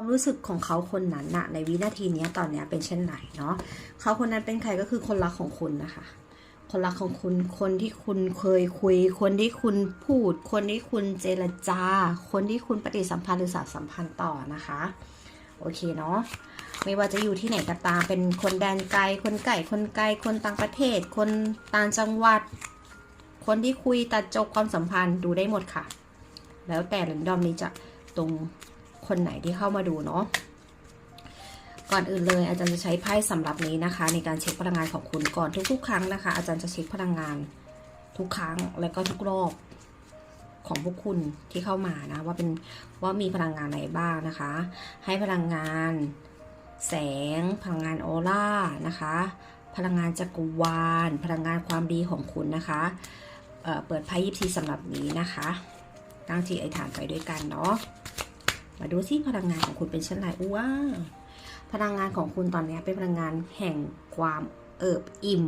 ความรู้สึกของเขาคนนั้นนะในวินาทีนี้ตอนนี้เป็นเช่นไหนเนาะเขาคนนั้นเป็นใครก็คือคนรักของคุณนะคะ คนรักของคุณคนที่คุณเคยคุย คนที่คุณพูด คนที่คุณเจรจา คนที่คุณปฏิสัมพันธ์หรือสารสัมพันธ์ต่อนะคะ โอเคเนาะไม่ว่าจะอยู่ที่ไหนก็ตามเป็นคนแดนไกล คนไก่คนไกล คนต่างประเทศ คนต่างจังหวัด คนที่คุยตัดจบความสัมพันธ์ดูได้หมดค่ะ แล้วแต่เรนดอมนี้จะตรง คนไหนที่เข้ามาดูเนาะก่อนอื่นเลยอาจารย์จะใช้ไพ่สำหรับนี้นะคะ ในการเช็คพลังงานของคุณก่อนทุก ๆ ครั้งนะคะ อาจารย์จะเช็คพลังงานทุกครั้งแล้วก็ทุกรอบของพวกคุณที่เข้ามานะว่าเป็นว่ามีพลังงานไหนบ้างนะคะ ให้พลังงาน แสง พลังงานออร่านะคะ พลังงานจักรวาล พลังงานความดีของคุณนะคะเเปิดไพ่ยิปซีสำหรับนี้นะคะตั้งจิตอธิษฐานไปด้วยกันเนาะ มาดูที่พลังงานของคุณเป็นเช่นไรว้าพลังงานของคุณตอนนี้เป็นพลังงานแห่งความเอิบอิ่ม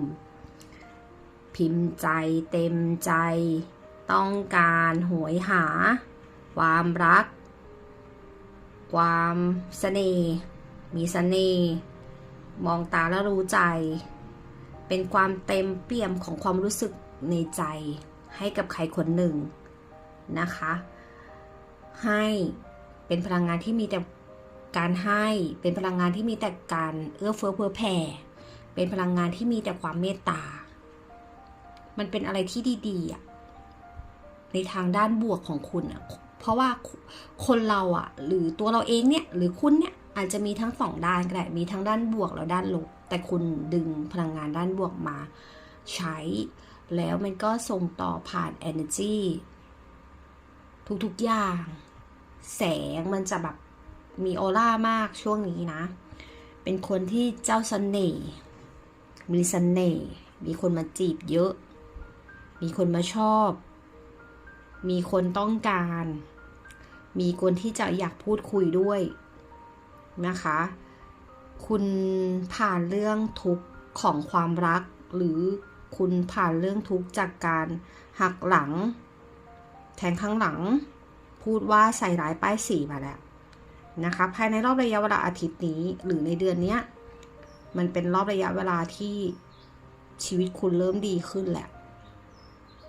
พิมพ์ใจเต็มใจ ต้องการหวยหา ความรัก ความเสน่ห์มีเสน่ห์มองตาแล้วรู้ใจ เป็นความเต็มเปี่ยมของความรู้สึกในใจให้กับใครคนหนึ่งนะคะ ให้ เป็นพลังงานที่มีแต่การให้ เป็นพลังงานที่มีแต่การเอื้อเฟื้อเผื่อแผ่ เป็นพลังงานที่มีแต่ความเมตตา มันเป็นอะไรที่ดีๆอะในทางด้านบวกของคุณอะเพราะว่าคนเราอะหรือตัวเราเองเนี่ย หรือคุณเนี่ยอาจจะมีทั้งสองด้านก็ได้ มีทั้งด้านบวกแล้วด้านลบ แต่คุณดึงพลังงานด้านบวกมาใช้ แล้วมันก็ส่งต่อผ่าน energy ทุกๆอย่าง แสงมันจะแบบมีออร่ามากช่วงนี้นะ เป็นคนที่เจ้าเสน่ห์ มีเสน่ห์ มีคนมาจีบเยอะ มีคนมาชอบ มีคนต้องการ มีคนที่จะอยากพูดคุยด้วยนะคะ คุณผ่านเรื่องทุกข์ของความรัก หรือคุณผ่านเรื่องทุกข์จากการหักหลัง แทงข้างหลัง พูดว่าใส่ร้ายป้ายสีมาแล้วนะคะภายในรอบระยะเวลาอาทิตย์นี้หรือในเดือนเนี้ยมันเป็นรอบระยะเวลาที่ชีวิตคุณเริ่มดีขึ้นแหละ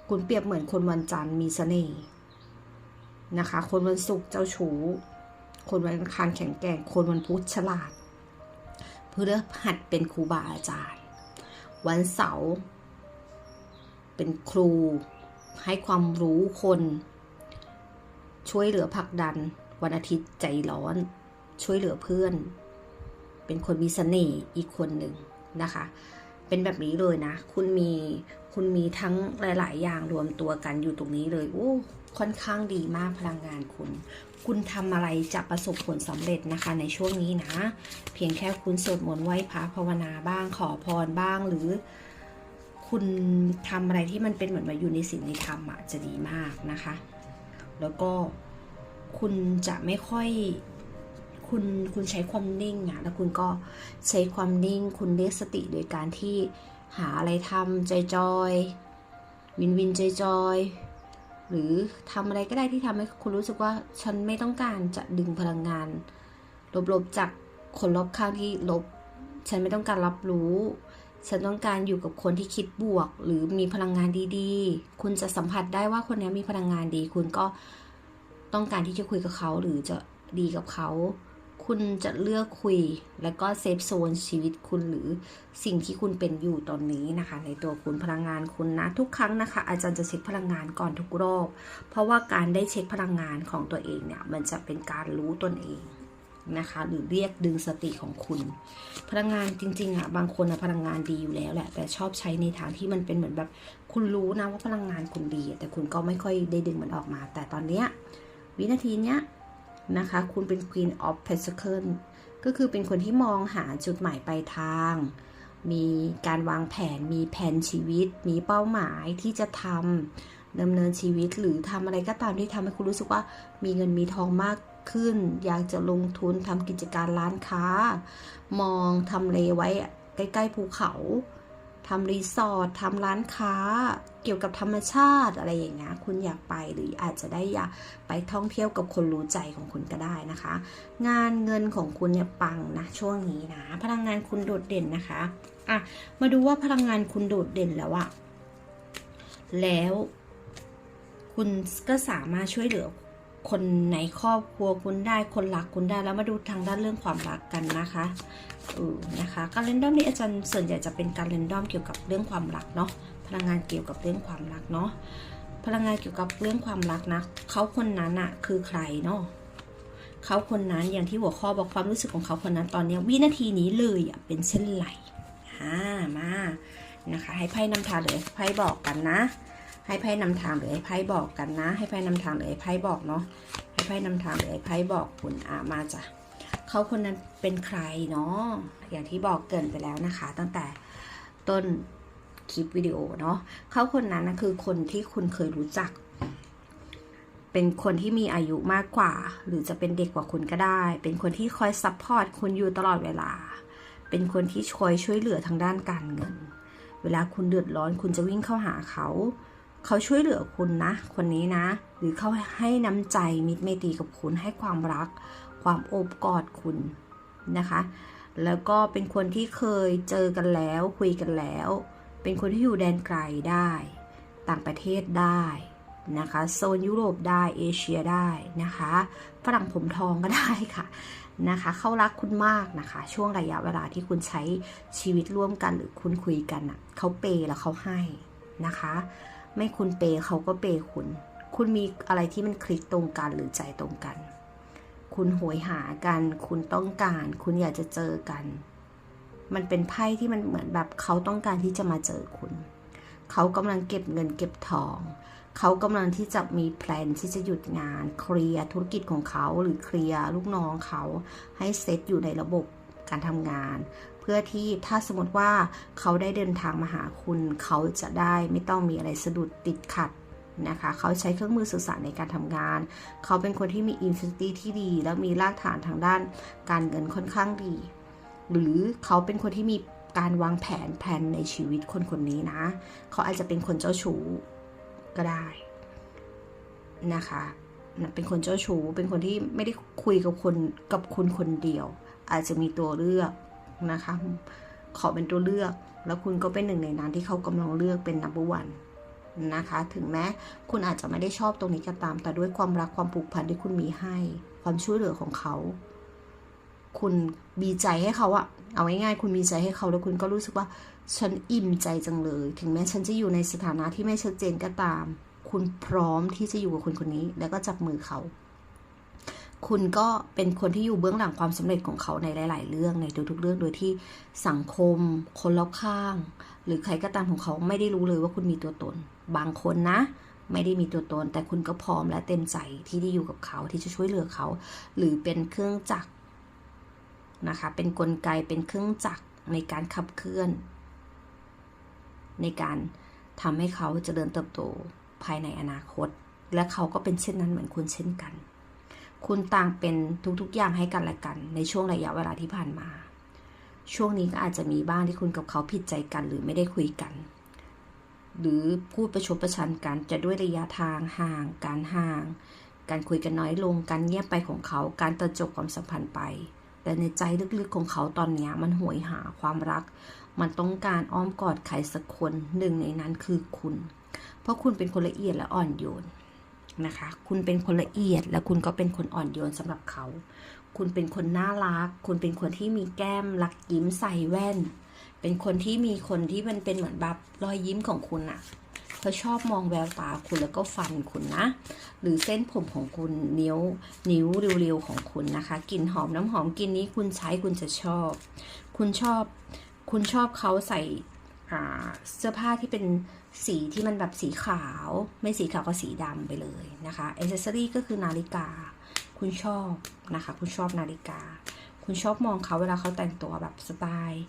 คุณเปรียบเหมือนคนวันจันทร์มีเสน่ห์นะคะ คนวันศุกร์เจ้าชู้ คนวันอังคารแข็งแกร่ง คนวันพุธฉลาดเพื่อหัดเป็นครูบาอาจารย์ วันเสาร์เป็นครูให้ความรู้คน ช่วยเหลือผลักดัน วันอาทิตย์ใจร้อน ช่วยเหลือเพื่อน เป็นคนมีเสน่ห์อีกคนหนึ่งนะคะ เป็นแบบนี้เลยนะ คุณมีคุณมีทั้งหลาย ๆ อย่างรวมตัวกันอยู่ตรงนี้เลยโอ้ค่อนข้างดีมากพลังงานคุณ คุณทำอะไรจะประสบผลสำเร็จนะคะในช่วงนี้นะ เพียงแค่คุณสวดมนต์ไหว้พระภาวนาบ้างขอพรบ้างหรือ คุณทำอะไรที่มันเป็นเหมือนมาอยู่ในสิ่งในธรรมอะจะดีมากนะคะ แล้วก็คุณจะไม่ค่อยคุณคุณใช้ความนิ่งอะแล้วคุณก็ใช้ความนิ่ง คุณเรียกสติโดยการที่หาอะไรทำใจจอยๆวินวินใจจอยๆหรือทำอะไรก็ได้ที่ทำให้คุณรู้สึกว่าฉันไม่ต้องการจะดึงพลังงานลบๆจากคนรอบข้างที่ลบ ฉันไม่ต้องการรับรู้ ฉันต้องการอยู่กับคนที่คิดบวก หรือมีพลังงานดีๆ คุณจะสัมผัสได้ว่าคนนี้มีพลังงานดี คุณก็ต้องการที่จะคุยกับเขาหรือจะดีกับเขา คุณจะเลือกคุย แล้วก็เซฟโซนชีวิตคุณหรือสิ่งที่คุณเป็นอยู่ตอนนี้นะคะ ในตัวคุณพลังงานคุณนะ ทุกครั้งนะคะ อาจารย์จะเช็คพลังงานก่อนทุกรอบ เพราะว่าการได้เช็คพลังงานของตัวเองเนี่ย มันจะเป็นการรู้ตนเอง นะคะ หรือเรียกดึงสติของคุณ พลังงานจริงๆอะบางคนอะพลังงานดีอยู่แล้วแหละ แต่ชอบใช้ในทางที่มันเป็นเหมือนแบบ คุณรู้นะว่าพลังงานคุณดี แต่คุณก็ไม่ค่อยได้ดึงมันออกมา แต่ตอนเนี้ยวินาทีเนี้ยนะคะ คุณเป็น Queen of Pentacles ก็คือเป็นคนที่มองหาจุดหมายปลายทาง มีการวางแผน มีแผนชีวิต มีเป้าหมายที่จะทำดำเนินชีวิตหรือทำอะไรก็ตามที่ทำให้คุณรู้สึกว่ามีเงินมีทองมาก ขึ้น อยากจะลงทุนทำกิจการร้านค้า มองทำเลไว้ใกล้ๆภูเขาทำรีสอร์ททำร้านค้า เกี่ยวกับธรรมชาติอะไรอย่างเงี้ยคุณอยากไปหรืออาจจะได้อยากไปท่องเที่ยวกับคนรู้ใจของคุณก็ได้นะคะ งานเงินของคุณเนี่ยปังนะช่วงนี้นะ พลังงานคุณโดดเด่นนะคะอะมาดูว่าพลังงานคุณโดดเด่นแล้วอะแล้วคุณก็สามารถช่วยเหลือ คนในครอบครัวคุณได้คนรักคุณได้แล้วมาดูทางด้านเรื่องความรักกันนะคะเออนะคะ การเรนดอมนี้อาจารย์ส่วนใหญ่จะเป็นการเรนดอมเกี่ยวกับเรื่องความรักเนาะพลังงานเกี่ยวกับเรื่องความรักเนาะพลังงานเกี่ยวกับเรื่องความรักนะเขาคนนั้นอะคือใครเนาะเขาคนนั้นอย่างที่หัวข้อบอกความรู้สึกของเขาคนนั้นตอนนี้วินาทีนี้เลยอะเป็นเช่นไรอ่ามานะคะ ให้ไพ่นำทางเลยไพ่บอกกันนะ ให้ไพ่นำทางหรือให้ไพ่บอกกันนะ ให้ไพ่นำทางหรือให้ไพ่บอกเนาะให้ไพ่นำทางหรือให้ไพ่บอกคุณอามาจ้ะเขาคนนั้นเป็นใครเนาะอย่างที่บอกเกินไปแล้วนะคะ ตั้งแต่ต้นคลิปวิดีโอเนาะเขาคนนั้นนะคือคนที่คุณเคยรู้จัก เป็นคนที่มีอายุมากกว่า หรือจะเป็นเด็กกว่าคุณก็ได้ เป็นคนที่คอยซัพพอร์ตคุณอยู่ตลอดเวลา เป็นคนที่ช่วยช่วยเหลือทางด้านการเงิน เวลาคุณเดือดร้อนคุณจะวิ่งเข้าหาเขา เขาช่วยเหลือคุณนะ คนนี้นะ หรือเขาให้น้ำใจมิตรไมตรีกับคุณให้ความรัก ความโอบกอดคุณนะคะ แล้วก็เป็นคนที่เคยเจอกันแล้ว คุยกันแล้ว เป็นคนที่อยู่แดนไกลได้ ต่างประเทศได้นะคะโซนยุโรปได้เอเชียได้นะคะฝรั่งผมทองก็ได้ค่ะนะคะ เขารักคุณมากนะคะ ช่วงระยะเวลาที่คุณใช้ชีวิตร่วมกันหรือคุณคุยกันอะเขาเปย์แล้วเขาให้นะคะ ไม่คุณเปย์เขาก็เปย์คุณ คุณมีอะไรที่มันคลิกตรงกันหรือใจตรงกัน คุณโหยหากัน คุณต้องการ คุณอยากจะเจอกัน มันเป็นไพ่ที่มันเหมือนแบบเขาต้องการที่จะมาเจอคุณ เขากำลังเก็บเงินเก็บทอง เขากำลังที่จะมีแพลนที่จะหยุดงาน เคลียร์ธุรกิจของเขาหรือเคลียร์ลูกน้องเขาให้เซตอยู่ในระบบการทำงาน เพื่อที่ถ้าสมมติว่าเขาได้เดินทางมาหาคุณ เขาจะได้ไม่ต้องมีอะไรสะดุดติดขัดนะคะ เขาใช้เครื่องมือสื่อสารในการทำงาน เขาเป็นคนที่มีอินฟินิตี้ที่ดี แล้วมีรากฐานทางด้านการเงินค่อนข้างดี หรือเขาเป็นคนที่มีการวางแผนแผนในชีวิตคนคนนี้นะ เขาอาจจะเป็นคนเจ้าชู้ก็ได้นะคะเป็นคนเจ้าชู้ เป็นคนที่ไม่ได้คุยกับคนกับคุณคนเดียว อาจจะมีตัวเลือก นะคะ ขอเป็นตัวเลือก แล้วคุณก็เป็นหนึ่งในนั้นที่เขากำลังเลือกเป็น number one นะคะ ถึงแม้คุณอาจจะไม่ได้ชอบตรงนี้ก็ตาม แต่ด้วยความรักความผูกพันที่คุณมีให้ ความช่วยเหลือของเขา คุณมีใจให้เขาอะเอาง่ายๆคุณมีใจให้เขาแล้วคุณก็รู้สึกว่า ฉันอิ่มใจจังเลย ถึงแม้ฉันจะอยู่ในสถานะที่ไม่ชัดเจนก็ตาม คุณพร้อมที่จะอยู่กับคนคนนี้ แล้วก็จับมือเขา คุณก็เป็นคนที่อยู่เบื้องหลังความสำเร็จของเขาในหลาย ๆ เรื่องในทุก ๆ เรื่องโดยที่สังคม คนรอบข้าง หรือใครก็ตามของเขาไม่ได้รู้เลยว่าคุณมีตัวตน บางคนนะ ไม่ได้มีตัวตน แต่คุณก็พร้อมและเต็มใจที่ได้อยู่กับเขาที่จะช่วยเหลือเขา หรือเป็นเครื่องจักรนะคะ เป็นนกลไกเป็นเครื่องจักรในการขับเคลื่อน ในการทำให้เขาจเจริญเติบโตภายในอนาคต และเขาก็เป็นเช่นนั้นเหมือนคุณเช่นกัน คุณต่างเป็นทุกๆอย่างให้กันและกัน ในช่วงระยะเวลาที่ผ่านมา ช่วงนี้ก็อาจจะมีบ้างที่คุณกับเขาผิดใจกันหรือไม่ได้คุยกัน หรือพูดประชดประชันกันจะด้วยระยะทางห่าง การห่าง การคุยกันน้อยลง การเงียบไปของเขา การตัดจบความสัมพันธ์ไป แต่ในใจลึกๆของเขาตอนนี้มันหวยหาความรัก มันต้องการอ้อมกอดใครสักคนหนึ่งในนั้นคือคุณ เพราะคุณเป็นคนละเอียดและอ่อนโยน นะคะ คุณเป็นคนละเอียดและคุณก็เป็นคนอ่อนโยนสำหรับเขา คุณเป็นคนน่ารัก คุณเป็นคนที่มีแก้มรักยิ้มใส่แว่น เป็นคนที่มีคนที่มันเป็นเหมือนแบบรอยยิ้มของคุณอะเขาชอบมองแววตาคุณแล้วก็ฟันคุณนะ หรือเส้นผมของคุณนิ้ว นิ้วเรียวๆของคุณนะคะกลิ่นหอมน้ำหอมกลิ่นนี้คุณใช้คุณจะชอบ คุณชอบ คุณชอบเขาใส่เสื้อผ้าที่เป็น สีที่มันแบบสีขาว ไม่สีขาวก็สีดำไปเลยนะคะอเซสซอรี่ก็คือนาฬิกา คุณชอบนะคะ คุณชอบนาฬิกา คุณชอบมองเขาเวลาเขาแต่งตัวแบบสไตล์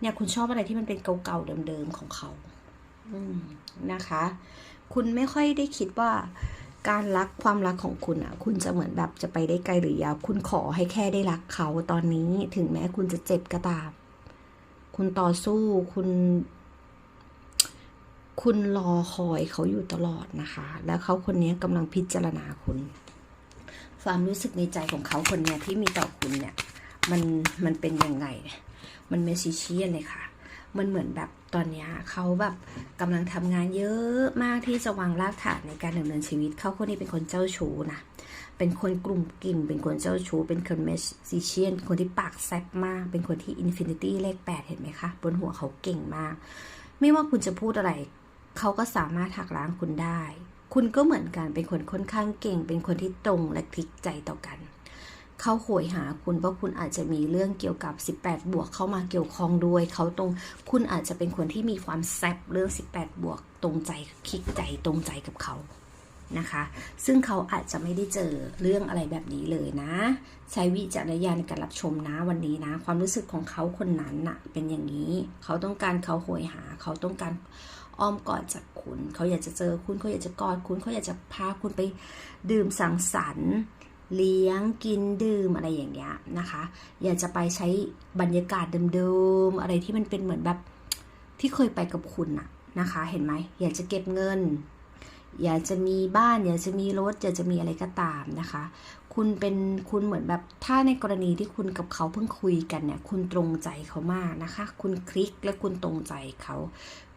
เนี่ยคุณชอบอะไรที่มันเป็นเก่าๆเดิมๆของเขาอืมนะคะ คุณไม่ค่อยได้คิดว่าการรักความรักของคุณอะ คุณจะเหมือนแบบจะไปได้ไกลหรือยาว คุณขอให้แค่ได้รักเขาตอนนี้ ถึงแม้คุณจะเจ็บก็ตาม คุณต่อสู้ คุณ คุณรอคอยเขาอยู่ตลอดนะคะ แล้วเขาคนนี้กำลังพิจารณาคุณ ความรู้สึกในใจของเขาคนนี้ที่มีต่อคุณเนี่ย มันมันเป็นยังไง มันเมซิเชียนเลยค่ะ มันเหมือนแบบตอนนี้เขาแบบกำลังทำงานเยอะมากที่จะวางรากฐานในการดำเนินชีวิตเขาคนนี้เป็นคนเจ้าชู้นะเป็นคนกลุ่มกิ่ม เป็นคนเจ้าชู้ เป็นคนเมสซิเชียน คนที่ปากแซ่บมาก เป็นคนที่อินฟินิตี้เลขแปดเห็นไหมคะ บนหัวเขาเก่งมาก ไม่ว่าคุณจะพูดอะไร เขาก็สามารถหักล้างคุณได้ คุณก็เหมือนกันเป็นคนค่อนข้างเก่ง เป็นคนที่ตรงและพลิกใจต่อกัน เขาโหยหาคุณเพราะคุณอาจจะมีเรื่องเกี่ยวกับ 18 บวกเข้ามาเกี่ยวข้องด้วย เขาตรงคุณอาจจะเป็นคนที่มีความแซบเรื่อง 18 บวก ตรงใจคลิกใจตรงใจกับเขานะคะ ซึ่งเขาอาจจะไม่ได้เจอเรื่องอะไรแบบนี้เลยนะ ใช้วิจารณญาณในการรับชมนะวันนี้นะ ความรู้สึกของเขาคนนั้นน่ะเป็นอย่างนี้ เขาต้องการเขาโหยหา เขาต้องการ อ้อมกอดจากคุณ เขาอยากจะเจอคุณเขาอยากจะกอดคุณเขาอยากจะพาคุณไปดื่มสังสรรค์ เลี้ยงกินดื่มอะไรอย่างเงี้ยนะคะ อยากจะไปใช้บรรยากาศเดิมๆอะไรที่มันเป็นเหมือนแบบที่เคยไปกับคุณอะนะคะ เห็นไหมอยากจะเก็บเงิน อยากจะมีบ้าน อยากจะมีรถอยากจะมีอะไรก็ตามนะคะ คุณเป็นคุณเหมือนแบบถ้าในกรณีที่คุณกับเขาเพิ่งคุยกันเนี่ย คุณตรงใจเขามากนะคะ คุณคลิกและคุณตรงใจเขา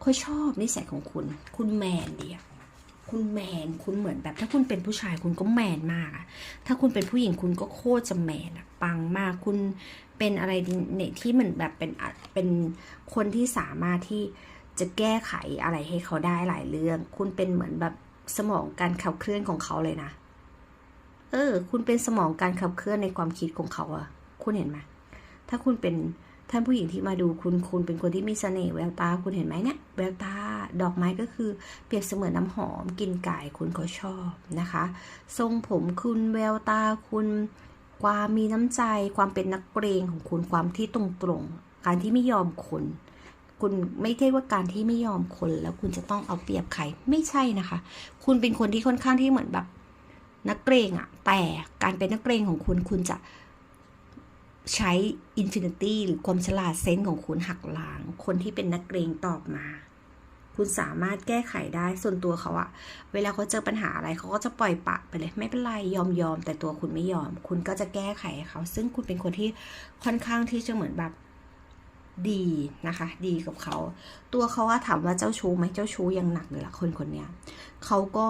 เขาชอบนิสัยของคุณ คุณแมนเดียคุณแมนคุณเหมือนแบบ ถ้าคุณเป็นผู้ชายคุณก็แมนมากอะถ้าคุณเป็นผู้หญิงคุณก็โคตรจะแมนอะปังมากคุณเป็นอะไรเนี่ยที่เหมือนแบบเป็นเป็นคนที่สามารถที่จะแก้ไขอะไรให้เขาได้หลายเรื่อง คุณเป็นเหมือนแบบสมองการขับเคลื่อนของเขาเลยนะ เออ คุณเป็นสมองการขับเคลื่อนในความคิดของเขาอะคุณเห็นไหมถ้าคุณเป็นท่านผู้หญิงที่มาดูคุณคุณเป็นคนที่มีเสน่ห์แววตาคุณเห็นไหมเนี่ยแววตาดอกไม้ก็คือเปรียบเสมือนน้ำหอมกลินกายคุณเขาชอบนะคะ ทรงผมคุณแววตาคุณความมีน้ำใจ ความเป็นนักเกรงของคุณความที่ตรงๆการที่ไม่ยอมคนคุณไม่ใช่ว่าการที่ไม่ยอมคนแล้วคุณจะต้องเอาเปรียบใครไม่ใช่นะคะ คุณเป็นคนที่ค่อนข้างที่เหมือนแบบ นักเกรงอะแต่การเป็นนักเกรงของคุณคุณจะใช้อินฟินิตี้หรือความฉลาดเซนส์ของคุณหักล้าง คนที่เป็นนักเกรงตอบมา คุณสามารถแก้ไขได้ส่วนตัวเขาอะเวลาเขาเจอปัญหาอะไรเขาก็จะปล่อยปะไปเลย ไม่เป็นไรยอมยอมแต่ตัวคุณไม่ยอม คุณก็จะแก้ไขเขา ซึ่งคุณเป็นคนที่ค่อนข้างที่จะเหมือนแบบดีนะคะ ดีกับเขา ตัวเขาว่าถามว่าเจ้าชู้ไหมเจ้าชู้ยังหนักเลยละคนคนเนี้ยเขาก็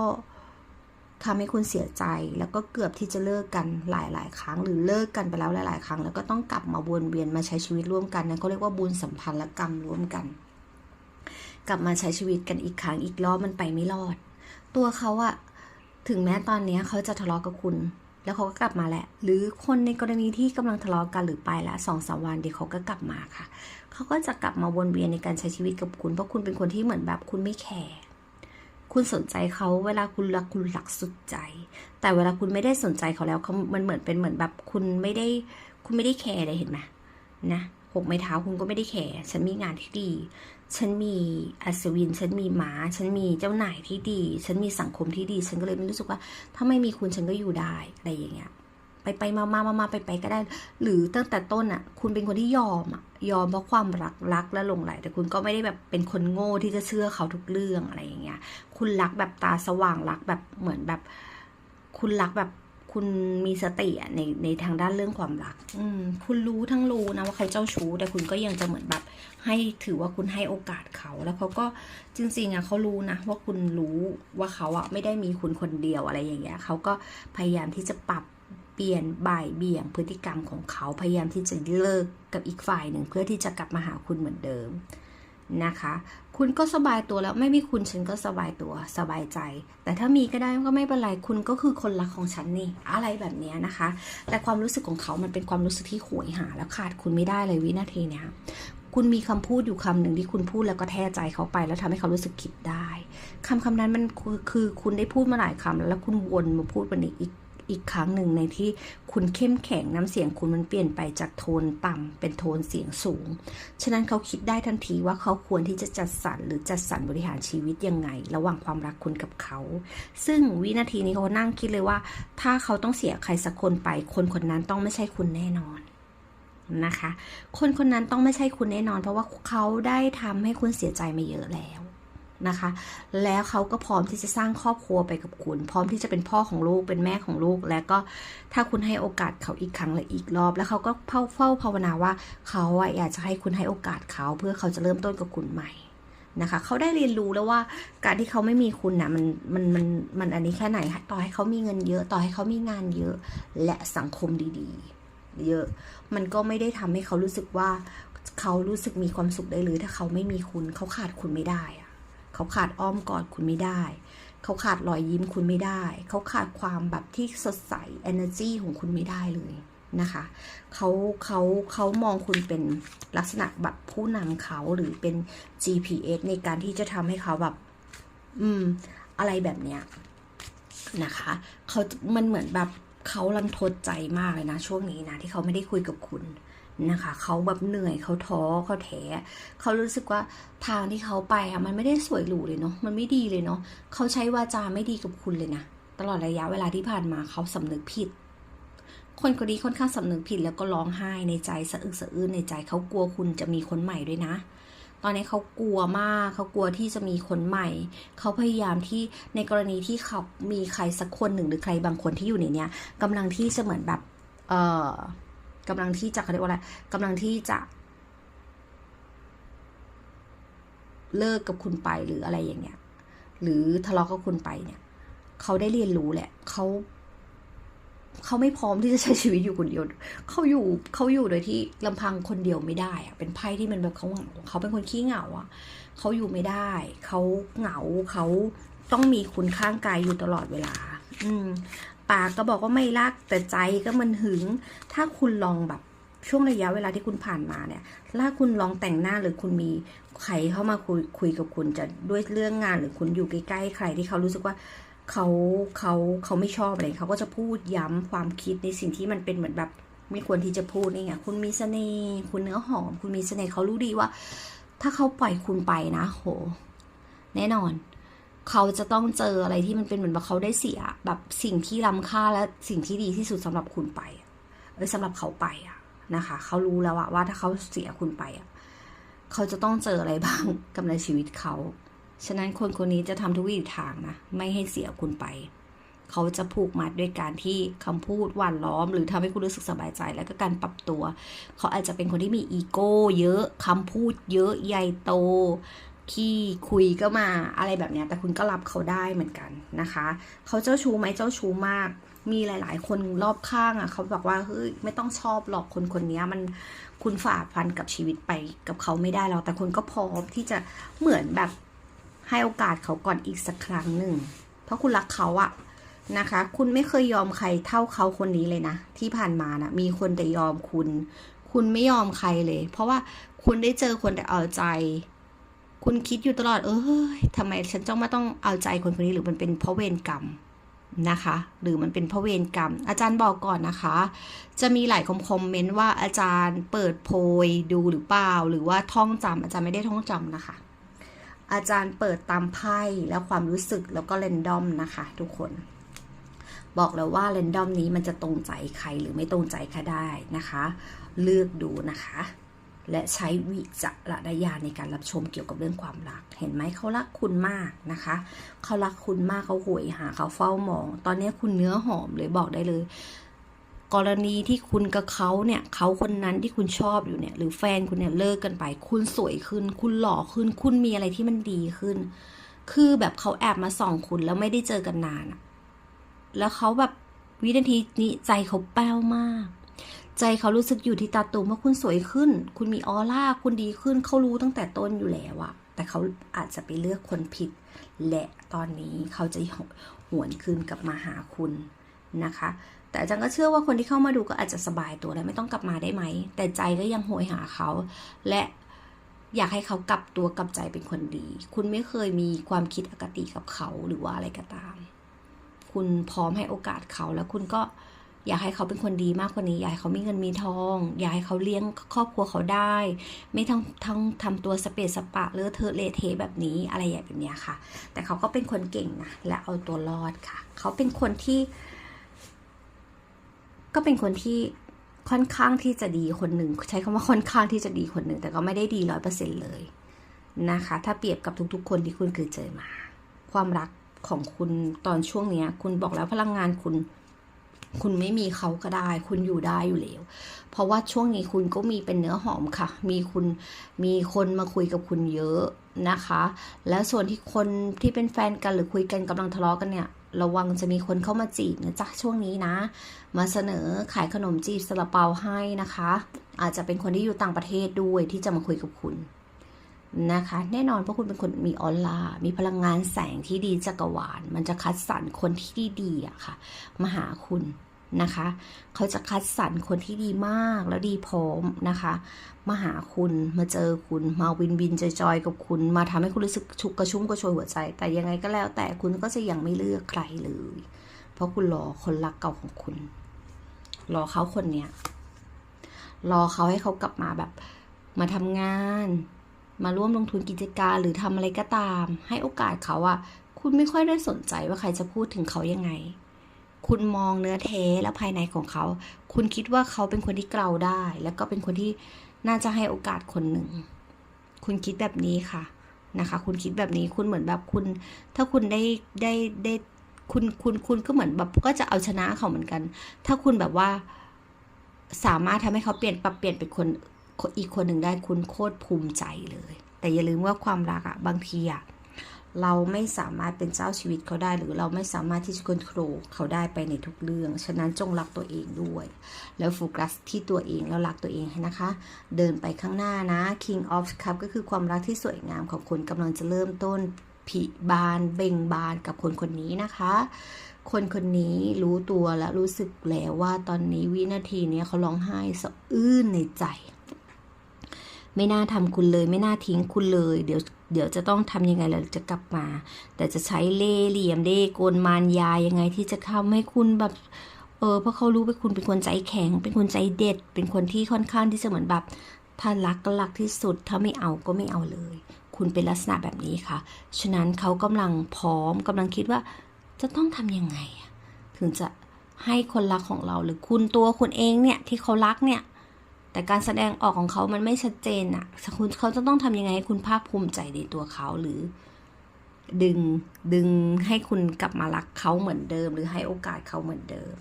ทำให้คุณเสียใจแล้วก็เกือบที่จะเลิกกันหลาย ๆ ครั้ง หรือเลิกกันไปแล้วหลาย ๆ ครั้ง แล้วก็ต้องกลับมาวนเวียนมาใช้ชีวิตร่วมกันนั่นเขาเรียกว่าบุญสัมพันธ์และกรรมร่วมกัน กลับมาใช้ชีวิตกันอีกครั้งอีกรอบมันไปไม่รอด ตัวเขาอะถึงแม้ตอนนี้เขาจะทะเลาะกับคุณ แล้วเขาก็กลับมาแหละ หรือคนในกรณีที่กำลังทะเลาะกันหรือไปละสองสามวันเดี๋ยวเขาก็กลับมาค่ะ เขาก็จะกลับมาวนเวียนในการใช้ชีวิตกับคุณ เพราะคุณเป็นคนที่เหมือนแบบคุณไม่แคร์ คุณสนใจเขาเวลาคุณรักคุณรักสุดใจ แต่เวลาคุณไม่ได้สนใจเขาแล้วเขามันเหมือนเป็นเหมือนแบบคุณไม่ได้คุณไม่ได้แคร์เลยเห็นไหมนะหกไม้เท้าคุณก็ไม่ได้แคร์ฉันมีงานที่ดี ฉันมีอัศวิน ฉันมีหมา ฉันมีเจ้านายที่ดี ฉันมีสังคมที่ดี ฉันก็เลยรู้สึกว่า ถ้าไม่มีคุณฉันก็อยู่ได้อะไรอย่างเงี้ย ไปไปมามามามาไปไปก็ได้ หรือตั้งแต่ต้นอะ คุณเป็นคนที่ยอมอะยอมเพราะความรักรักและหลงไหล แต่คุณก็ไม่ได้แบบเป็นคนโง่ที่จะเชื่อเขาทุกเรื่องอะไรอย่างเงี้ย คุณรักแบบตาสว่างรักแบบเหมือนแบบ คุณรักแบบคุณมีสติอะในในทางด้านเรื่องความรัก อืม คุณรู้ทั้งรู้นะว่าใครเจ้าชู้ แต่คุณก็ยังจะเหมือนแบบ ให้ถือว่าคุณให้โอกาสเขา แล้วเขาก็จริง ๆอะเขารู้นะว่าคุณรู้ว่าเขาอะไม่ได้มีคุณคนเดียวอะไรอย่างเงี้ยเขาก็พยายามที่จะปรับ เปลี่ยนบ่ายเบี่ยงพฤติกรรมของเขาพยายามที่จะเลิกกับอีกฝ่ายหนึ่งเพื่อที่จะกลับมาหาคุณเหมือนเดิมนะคะ คุณก็สบายตัวแล้วไม่มีคุณฉันก็สบายตัวสบายใจ แต่ถ้ามีก็ได้ก็ไม่เป็นไรคุณก็คือคนรักของฉันนี่อะไรแบบนี้นะคะ แต่ความรู้สึกของเขามันเป็นความรู้สึกที่หวยหา แล้วขาดคุณไม่ได้เลยวินาทีเนี้ยคุณมีคำพูดอยู่คำหนึ่งที่คุณพูดแล้วก็แท้ใจเขาไป แล้วทำให้เขารู้สึกคิดได้คำคำนั้นมันคือคือคุณได้พูดมาหลายคำแล้วคุณวนมาพูดวันนี้อีก อีกครั้งหนึ่งในที่คุณเข้มแข็งน้ำเสียงคุณมันเปลี่ยนไปจากโทนต่ำเป็นโทนเสียงสูง ฉะนั้นเขาคิดได้ทันทีว่าเขาควรที่จะจัดสรรหรือจัดสรรบริหารชีวิตยังไง ระหว่างความรักคุณกับเขา ซึ่งวินาทีนี้เขานั่งคิดเลยว่า ถ้าเขาต้องเสียใครสักคนไป คนคนนั้นต้องไม่ใช่คุณแน่นอนนะคะ คนคนนั้นต้องไม่ใช่คุณแน่นอน เพราะว่าเขาได้ทำให้คุณเสียใจมาเยอะแล้ว นะคะ แล้วเขาก็พร้อมที่จะสร้างครอบครัวไปกับคุณ พร้อมที่จะเป็นพ่อของลูกเป็นแม่ของลูก แล้วก็ถ้าคุณให้โอกาสเขาอีกครั้งและอีกรอบ แล้วเขาก็เฝ้าเฝ้าภาวนาว่าเขาอะอยากจะให้คุณให้โอกาสเขา เพื่อเขาจะเริ่มต้นกับคุณใหม่นะคะเขาได้เรียนรู้แล้วว่าการที่เขาไม่มีคุณนะมันมันมันมันอันนี้แค่ไหนต่อให้เขามีเงินเยอะต่อให้เขามีงานเยอะ และสังคมดีๆ เยอะ มันก็ไม่ได้ทำให้เขารู้สึกว่าเขารู้สึกมีความสุขได้เลยถ้าเขาไม่มีคุณเขาขาดคุณไม่ได้ เขาขาดอ้อมกอดคุณไม่ได้ เขาขาดรอยยิ้มคุณไม่ได้ เขาขาดความแบบที่สดใส energy ของคุณไม่ได้เลยนะคะเขาเขาเขามองคุณเป็นลักษณะแบบผู้นำเขาหรือเป็น GPS ในการที่จะทำให้เขาแบบ อืม อะไรแบบเนี้ยนะคะเขามันเหมือนแบบเขาลันทดใจมากเลยนะ ช่วงนี้นะ ที่เขาไม่ได้คุยกับคุณ นะคะ เขาแบบเหนื่อยเขาท้อเขาแท้เขารู้สึกว่าทางที่เขาไปอะมันไม่ได้สวยหรูเลยเนาะมันไม่ดีเลยเนาะเขาใช้วาจาไม่ดีกับคุณเลยนะตลอดระยะเวลาที่ผ่านมาเขาสำนึกผิด คนคนนี้ค่อนข้างสำนึกผิดแล้วก็ร้องไห้ในใจสะอึกสะอื้นในใจเขากลัวคุณจะมีคนใหม่ด้วยนะตอนนี้เขากลัวมาก เขากลัวที่จะมีคนใหม่ เขาพยายามที่ในกรณีที่เขามีใครสักคนหนึ่งหรือใครบางคนที่อยู่ในเนี้ยกำลังที่จะเหมือนแบบ เออ กำลังที่จะเขาเรียกว่าอะไรกำลังที่จะ เลิกกับคุณไปหรืออะไรอย่างเงี้ย หรือทะเลาะกับคุณไปเนี่ย เขาได้เรียนรู้แหละเขาเขาไม่พร้อมที่จะใช้ชีวิตอยู่คนเดียว เขาอยู่เขาอยู่โดยที่ลำพังคนเดียวไม่ได้อะเป็นไพ่ที่มันแบบเขาเหงาเขาเป็นคนขี้เหงาอะเขาอยู่ไม่ได้ เขาเหงาเขาต้องมีคุณข้างกายอยู่ตลอดเวลา อืม ปากก็บอกว่าไม่รักแต่ใจก็มันหึง ถ้าคุณลองแบบช่วงระยะเวลาที่คุณผ่านมาเนี่ยถ้าคุณลองแต่งหน้าหรือคุณมีใครเข้ามาคุยคุยกับคุณจะด้วยเรื่องงานหรือคุณอยู่ใกล้ๆใครที่เขารู้สึกว่าเขาเขาเขาไม่ชอบอะไรเขาก็จะพูดย้ำความคิดในสิ่งที่มันเป็นเหมือนแบบไม่ควรที่จะพูดนี่ไงคุณมีเสน่ห์คุณเนื้อหอม คุณมีเสน่ห์เขารู้ดีว่า ถ้าเขาปล่อยคุณไปนะโห แน่นอน เขาจะต้องเจออะไรที่มันเป็นเหมือนแบบเขาได้เสีย แบบสิ่งที่ล้ำค่าและสิ่งที่ดีที่สุดสำหรับคุณไปเออสำหรับเขาไปอะนะคะ เขารู้แล้วอะว่าถ้าเขาเสียคุณไปอะเขาจะต้องเจออะไรบ้างกับในชีวิตเขา ฉะนั้นคนคนนี้จะทำทุกวิถีทางนะไม่ให้เสียคุณไป เขาจะผูกมัดด้วยการที่คำพูดหวานล้อม หรือทำให้คุณรู้สึกสบายใจ แล้วก็การปรับตัว เขาอาจจะเป็นคนที่มีอีโก้ เยอะคำพูดเยอะใหญ่โต ขี้คุยก็มาอะไรแบบเนี้ยแต่คุณก็รับเขาได้เหมือนกันนะคะ เขาเจ้าชู้ไหมเจ้าชู้มาก มีหลาย ๆ คนรอบข้างอะเขาบอกว่าเฮ้ยไม่ต้องชอบหรอกคนคนนี้มันคุณฝ่าฟันกับชีวิตไปกับเขาไม่ได้หรอกแต่คุณก็พร้อมที่จะเหมือนแบบให้โอกาสเขาก่อนอีกสักครั้งหนึ่งเพราะคุณรักเขาอะนะคะ คุณไม่เคยยอมใครเท่าเขาคนนี้เลยนะ ที่ผ่านมานะมีคนแต่ยอมคุณ คุณไม่ยอมใครเลย เพราะว่าคุณได้เจอคนแต่เอาใจ คุณคิดอยู่ตลอด เอ้ยทำไมฉันต้องมาต้องเอาใจคนคนนี้หรือมันเป็นเพราะเวรกรรมนะคะ หรือมันเป็นเพราะเวรกรรม อาจารย์บอกก่อนนะคะ จะมีหลายคอมเมนต์ว่าอาจารย์เปิดโพยดูหรือเปล่า หรือว่าท่องจำอาจารย์ไม่ได้ท่องจำนะคะ อาจารย์เปิดตามไพ่แล้วความรู้สึกแล้วก็เรนดอมนะคะ ทุกคนบอกแล้วว่าเรนดอมนี้มันจะตรงใจใครหรือไม่ตรงใจใครได้นะคะ เลือกดูนะคะ และใช้วิจารณญาณในการรับชมเกี่ยวกับเรื่องความรัก เห็นไหมเขารักคุณมากนะคะ เขารักคุณมากเขาหวยหาเขาเฝ้ามอง ตอนนี้คุณเนื้อหอมเลยบอกได้เลย กรณีที่คุณกับเขาเนี่ยเขาคนนั้นที่คุณชอบอยู่เนี่ย หรือแฟนคุณเนี่ยเลิกกันไป คุณสวยขึ้น คุณหล่อขึ้น คุณมีอะไรที่มันดีขึ้น คือแบบเขาแอบมาส่องคุณแล้วไม่ได้เจอกันนานแล้วเขาแบบวินาทีนี้ใจเขาแป้วมาก ใจเขารู้สึกอยู่ที่ตาตุ่มว่าคุณสวยขึ้น คุณมีออร่า คุณดีขึ้น เขารู้ตั้งแต่ต้นอยู่แล้วอะแต่เขาอาจจะไปเลือกคนผิด และตอนนี้เขาจะหวนคืนกลับมาหาคุณนะคะ แต่อาจารย์ก็เชื่อว่าคนที่เข้ามาดูก็อาจจะสบายตัวแล้วไม่ต้องกลับมาได้ไหม แต่ใจก็ยังโหยหาเขา และอยากให้เขากลับตัวกลับใจเป็นคนดี คุณไม่เคยมีความคิดอคติกับเขาหรือว่าอะไรก็ตาม คุณพร้อมให้โอกาสเขาแล้วคุณก็ อยากให้เขาเป็นคนดีมากกว่านี้ อยากให้เขามีเงินมีทอง อยากให้เขาเลี้ยงครอบครัวเขาได้ ไม่ต้องทั้งทำตัวสเปซสปะเลอะเทอะเลเทแบบนี้อะไรแบบเนี้ยค่ะ แต่เขาก็เป็นคนเก่งนะและเอาตัวรอดค่ะ เขาเป็นคนที่ ก็เป็นคนที่ค่อนข้างที่จะดีคนหนึ่งใช้คำว่าค่อนข้างที่จะดีคนหนึ่งแต่ก็ไม่ได้ดีร้อยเปอร์เซ็นเลยนะคะ ถ้าเปรียบกับทุกๆ คนที่คุณเคยเจอมา ความรักของคุณตอนช่วงเนี้ย คุณบอกแล้วพลังงานคุณ คุณไม่มีเขาก็ได้ คุณอยู่ได้อยู่แล้วเพราะว่าช่วงนี้คุณก็มีเป็นเนื้อหอมค่ะ มีคุณมีคนมาคุยกับคุณเยอะนะคะ แล้วส่วนที่คนที่เป็นแฟนกันหรือคุยกันกำลังทะเลาะกันเนี่ยระวังจะมีคนเข้ามาจีบนะจ๊ะช่วงนี้นะ มาเสนอขายขนมจีบซาลาเปาให้นะคะ อาจจะเป็นคนที่อยู่ต่างประเทศด้วยที่จะมาคุยกับคุณ นะคะ แน่นอนเพราะคุณเป็นคนมีออนไลน์มีพลังงานแสงที่ดีจักรวาล มันจะคัดสรรคนที่ดีๆอะค่ะ มาหาคุณนะคะ เขาจะคัดสรรคนที่ดีมากแล้วดีพร้อมนะคะ มาหาคุณมาเจอคุณมาวินวินจอยๆกับคุณ มาทำให้คุณรู้สึกชุกกระชุ่มกระชวยหัวใจ แต่ยังไงก็แล้วแต่คุณก็จะยังไม่เลือกใครเลย เพราะคุณรอคนรักเก่าของคุณ รอเขาคนเนี้ยรอเขาให้เขากลับมาแบบ มาทำงาน มาร่วมลงทุนกิจการหรือทำอะไรก็ตาม ให้โอกาสเขาอะคุณไม่ค่อยได้สนใจว่าใครจะพูดถึงเขายังไง คุณมองเนื้อเทและภายในของเขา คุณคิดว่าเขาเป็นคนที่เกลาได้ แล้วก็เป็นคนที่น่าจะให้โอกาสคนหนึ่ง คุณคิดแบบนี้ค่ะนะคะ คุณคิดแบบนี้คุณเหมือนแบบคุณ ถ้าคุณได้ได้ได้คุณคุณคุณก็เหมือนแบบก็จะเอาชนะเขาเหมือนกัน ถ้าคุณแบบว่าสามารถทำให้เขาเปลี่ยนปรับเปลี่ยนเป็นคน อีกคนหนึ่งได้คุณโคตรภูมิใจเลย แต่อย่าลืมว่าความรักอะบางทีอะเราไม่สามารถเป็นเจ้าชีวิตเขาได้ หรือเราไม่สามารถที่จะควบคุมเขาได้ไปในทุกเรื่อง ฉะนั้นจงรักตัวเองด้วย แล้วโฟกัสที่ตัวเองแล้วรักตัวเองให้นะคะ เดินไปข้างหน้านะ King of Cup ก็คือความรักที่สวยงามของคุณกำลังจะเริ่มต้นผิบานเบ่งบานกับคนคนนี้นะคะ คนคนนี้รู้ตัวและรู้สึกแล้วว่าตอนนี้วินาทีนี้เขาร้องไห้สะอื้นในใจ ไม่น่าทำคุณเลย ไม่น่าทิ้งคุณเลย เดี๋ยวเดี๋ยวจะต้องทำยังไงเราจะกลับมา แต่จะใช้เล่ห์เหลี่ยมเล่ห์กลมารยายังไงที่จะทำให้คุณแบบเออเพราะเขารู้ว่าคุณเป็นคนใจแข็ง เป็นคนใจเด็ด เป็นคนที่ค่อนข้างที่จะเหมือนแบบ ถ้ารักก็รักที่สุด ถ้าไม่เอาก็ไม่เอาเลย คุณเป็นลักษณะแบบนี้ค่ะ ฉะนั้นเขากำลังพร้อมกำลังคิดว่าจะต้องทำยังไง ถึงจะให้คนรักของเราหรือคุณตัวคุณเองเนี่ยที่เขารักเนี่ย แต่การแสดงออกของเขามันไม่ชัดเจนอะคุณเขาจะต้องทำยังไงให้คุณภาคภูมิใจในตัวเขาหรือ ดึงดึงให้คุณกลับมารักเขาเหมือนเดิม หรือให้โอกาสเขาเหมือนเดิม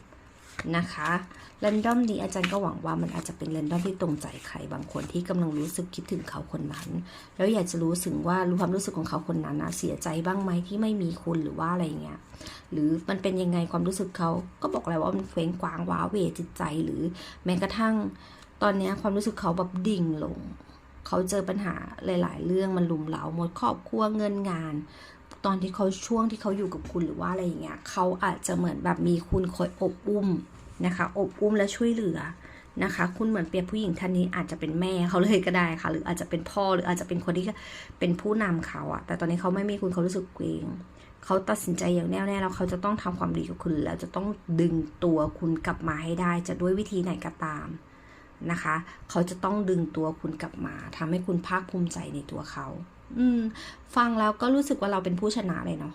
นะคะแรนดอมนี้อาจารย์ก็หวังว่ามันอาจจะเป็นแรนดอมที่ตรงใจใครบางคนที่กำลังรู้สึกคิดถึงเขาคนนั้น แล้วอยากจะรู้สึงว่ารู้ความรู้สึกของเขาคนนั้นนะเสียใจบ้างไหมที่ไม่มีคุณหรือว่าอะไรเงี้ยหรือมันเป็นยังไงความรู้สึกเขาก็บอกแล้วว่ามันเคว้งคว้างว้าเวจิตใจหรือแม้กระทั่ง ตอนนี้ความรู้สึกเขาแบบดิ่งลง เขาเจอปัญหาหลาย ๆ เรื่องมันลุมเหลาหมดครอบครัวเงินงาน ตอนที่เขาช่วงที่เขาอยู่กับคุณหรือว่าอะไรอย่างเงี้ยเขาอาจจะเหมือนแบบมีคุณคอยอบอุ้มนะคะอบอุ้มและช่วยเหลือนะคะ คุณเหมือนเปรียบผู้หญิงท่านนี้อาจจะเป็นแม่เขาเลยก็ได้ค่ะ หรืออาจจะเป็นพ่อหรืออาจจะเป็นคนที่เป็นผู้นำเขาอะแต่ตอนนี้เขาไม่มีคุณเขารู้สึกเกรงเขาตัดสินใจอย่างแน่วแน่แล้วเขาจะต้องทำความดีกับคุณแล้วจะต้องดึงตัวคุณกลับมาให้ได้ จะด้วยวิธีไหนก็ตาม นะคะ เขาจะต้องดึงตัวคุณกลับมาทำให้คุณภาคภูมิใจในตัวเขา อืม ฟังแล้วก็รู้สึกว่าเราเป็นผู้ชนะเลยเนาะ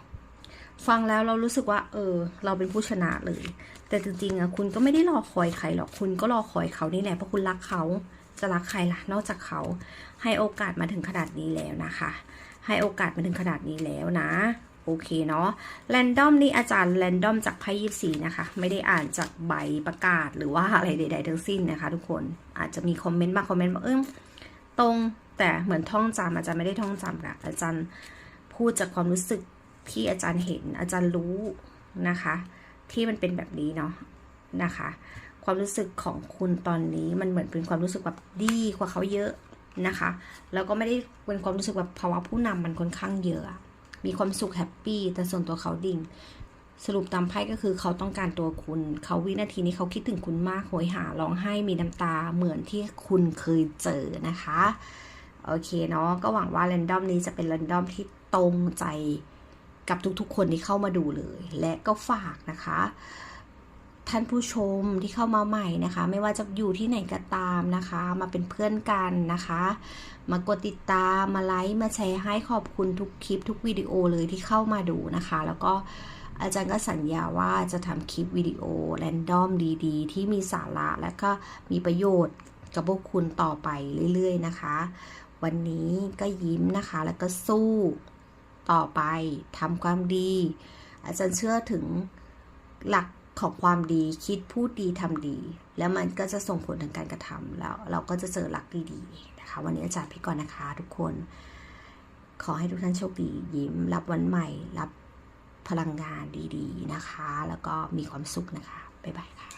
ฟังแล้วเรารู้สึกว่า เออ เราเป็นผู้ชนะเลย แต่จริงๆอะคุณก็ไม่ได้รอคอยใครหรอกคุณก็รอคอยเขานี่แหละเพราะคุณรักเขาจะรักใครล่ะ นอกจากเขา ให้โอกาสมาถึงขนาดนี้แล้วนะคะ ให้โอกาสมาถึงขนาดนี้แล้วนะ โอเคเนาะแรนดอมนี่อาจารย์แรนดอมจากไพ่ยิบสีนะคะ ไม่ได้อ่านจากใบประกาศหรือว่าอะไรใด ๆ ทั้งสิ้นนะคะ ทุกคนอาจจะมีคอมเมนต์บางคอมเมนต์บอกเออตรงแต่เหมือนท่องจำอาจารย์ไม่ได้ท่องจำค่ะอาจารย์พูดจากความรู้สึกที่อาจารย์เห็นอาจารย์รู้นะคะ ที่มันเป็นแบบนี้เนาะนะคะ ความรู้สึกของคุณตอนนี้มันเหมือนเป็นความรู้สึกแบบดีกว่าเขาเยอะนะคะ แล้วก็ไม่ได้เป็นความรู้สึกแบบภาวะผู้นำมันค่อนข้างเยอะ มีความสุขแฮปปี้แต่ส่วนตัวเขาดิ่ง สรุปตามไพ่ก็คือเขาต้องการตัวคุณ เขาวินาทีนี้เขาคิดถึงคุณมากโหยหาร้องไห้มีน้ำตาเหมือนที่คุณเคยเจอนะคะโอเคเนาะก็หวังว่าแรนดอมนี้จะเป็นแรนดอมที่ตรงใจกับทุกๆ คนที่เข้ามาดูเลย และก็ฝากนะคะ ท่านผู้ชมที่เข้ามาใหม่นะคะ ไม่ว่าจะอยู่ที่ไหนก็ตามนะคะ มาเป็นเพื่อนกันนะคะ มากดติดตามมาไลค์มาแชร์ให้ขอบคุณทุกคลิปทุกวิดีโอเลยที่เข้ามาดูนะคะ แล้วก็อาจารย์ก็สัญญาว่าจะทำคลิปวิดีโอแรนดอมดีๆ ที่มีสาระและก็มีประโยชน์กับพวกคุณต่อไปเรื่อยๆนะคะ วันนี้ก็ยิ้มนะคะ แล้วก็สู้ต่อไปทำความดี อาจารย์เชื่อถึงหลัก ของความดีคิดพูดดีทำดี แล้วมันก็จะส่งผลทางการกระทำแล้วเราก็จะเจอหลักดีๆนะคะ วันนี้อาจารย์พี่ก่อนนะคะทุกคน ขอให้ทุกท่านโชคดียิ้ม รับวันใหม่ รับพลังงานดีๆนะคะ แล้วก็มีความสุขนะคะ บ๊ายบายค่ะ